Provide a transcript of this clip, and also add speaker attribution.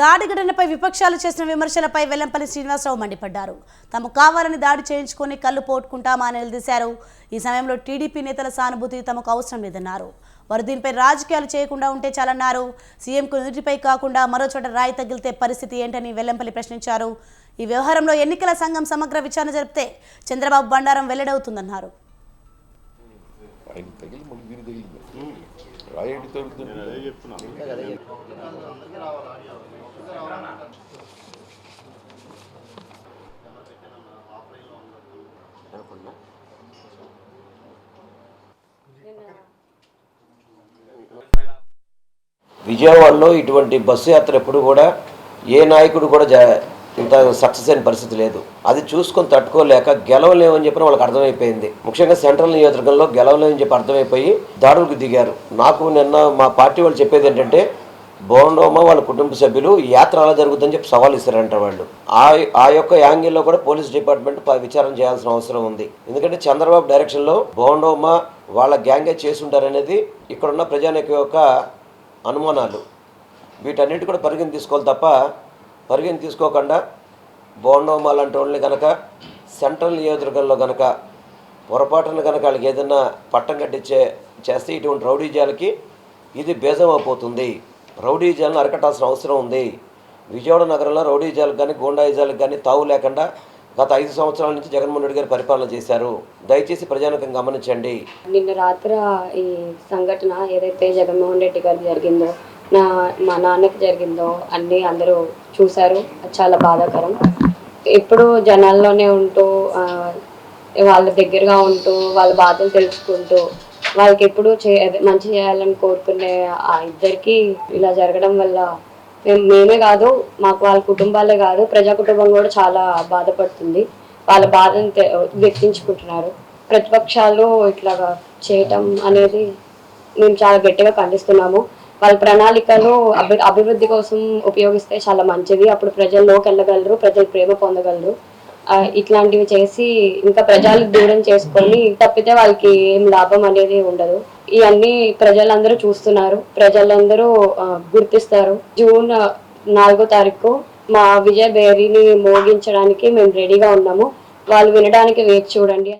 Speaker 1: దాడి ఘటనపై విపక్షాలు చేసిన విమర్శలపై వెల్లంపల్లి శ్రీనివాసరావు మండిపడ్డారు. తాము కావాలని దాడి చేయించుకొని కళ్ళు పోట్టుకుంటామా అని నిలదీశారు. ఈ సమయంలో టీడీపీ నేతల సానుభూతి తమకు అవసరం లేదన్నారు. వారు దీనిపై రాజకీయాలు చేయకుండా ఉంటే చాలన్నారు. సీఎంకు నుదిటిపై కాకుండా మరో చోట రాయి తగిలితే పరిస్థితి ఏంటని వెల్లంపల్లి ప్రశ్నించారు. ఈ వ్యవహారంలో ఎన్నికల సంఘం సమగ్ర విచారణ జరిపితే చంద్రబాబు బండారం వెల్లడవుతుందన్నారు.
Speaker 2: రాయటి తగులుతుంది
Speaker 3: విజయవాడలో ఇటువంటి బస్సు యాత్ర ఎప్పుడు కూడా ఏ నాయకుడు కూడా జా ఇంత సక్సెస్ అయిన పరిస్థితి లేదు. అది చూసుకొని తట్టుకోలేక గెలవలేమని చెప్పిన వాళ్ళకి అర్థమైపోయింది. ముఖ్యంగా సెంట్రల్ నియోజకవర్గంలో గెలవలేమని చెప్పి అర్థమైపోయి దాడులకు దిగారు. నాకు నిన్న మా పార్టీ వాళ్ళు చెప్పేది ఏంటంటే బోండోమ వాళ్ళ కుటుంబ సభ్యులు యాత్ర అలా జరుగుతుందని చెప్పి సవాల్ ఇస్తారంట వాళ్ళు. ఆ ఆ యొక్క యాంగిల్లో కూడా పోలీస్ డిపార్ట్మెంట్ ప- విచారణ చేయాల్సిన అవసరం ఉంది. ఎందుకంటే చంద్రబాబు డైరెక్షన్లో బోండోమ వాళ్ళ గ్యాంగే చేసి ఉంటారనేది ఇక్కడున్న ప్రజానికి యొక్క అనుమానాలు. వీటన్నిటి కూడా పరిగణ తీసుకోవాలి తప్ప పరిగణ తీసుకోకుండా బోండోమా లాంటి వాళ్ళని కనుక సెంట్రల్ నియోజకవర్గంలో కనుక పొరపాటున కనుక వాళ్ళకి ఏదైనా పట్టం కట్టించే చేస్తే ఇటువంటి రౌడీజాలకి ఇది బేజం అయిపోతుంది. రౌడీజాలను అరకట్టాల్సిన అవసరం ఉంది. విజయవాడ నగరంలో రౌడీజాలకు కానీ గూండాయిజాలకు కానీ తావు లేకుండా గత ఐదు సంవత్సరాల నుంచి జగన్మోహన్ రెడ్డి గారు పరిపాలన చేశారు. దయచేసి ప్రజానికం గమనించండి.
Speaker 4: నిన్న రాత్రి ఈ సంఘటన ఏదైతే జగన్మోహన్ రెడ్డి గారికి జరిగిందో నా మా నాన్నకి జరిగిందో అన్నీ అందరూ చూశారు. చాలా బాధాకరం. ఎప్పుడు జనాల్లోనే ఉంటూ వాళ్ళ దగ్గరగా ఉంటూ వాళ్ళ బాధలు తెలుసుకుంటూ వాళ్ళకి ఎప్పుడు చే మంచి చేయాలని కోరుకునే ఆ ఇద్దరికి ఇలా జరగడం వల్ల మేము మేమే కాదు మాకు వాళ్ళ కుటుంబాలే కాదు ప్రజా కుటుంబం కూడా చాలా బాధపడుతుంది. వాళ్ళ బాధను తె- వ్యక్తించుకుంటున్నారు ప్రతిపక్షాలు ఇట్లా చేయటం అనేది మేము చాలా గట్టిగా ఖండిస్తున్నాము. వాళ్ళ ప్రణాళికలు అభి అభివృద్ధి కోసం ఉపయోగిస్తే చాలా మంచిది. అప్పుడు ప్రజల్లోకి వెళ్ళగలరు ప్రజలు ప్రేమ పొందగలరు. ఇట్లాంటివి చేసి ఇంకా ప్రజలు దూరం చేసుకొని తప్పితే వాళ్ళకి ఏం లాభం అనేది ఉండదు. ఇవన్నీ ప్రజలందరూ చూస్తున్నారు. ప్రజలందరూ గుర్తిస్తారు. జూన్ నాలుగో తారీఖు మా విజయ బేరీని మోగించడానికి మేము రెడీగా ఉన్నాము. వాళ్ళు వినడానికి వేచి చూడండి.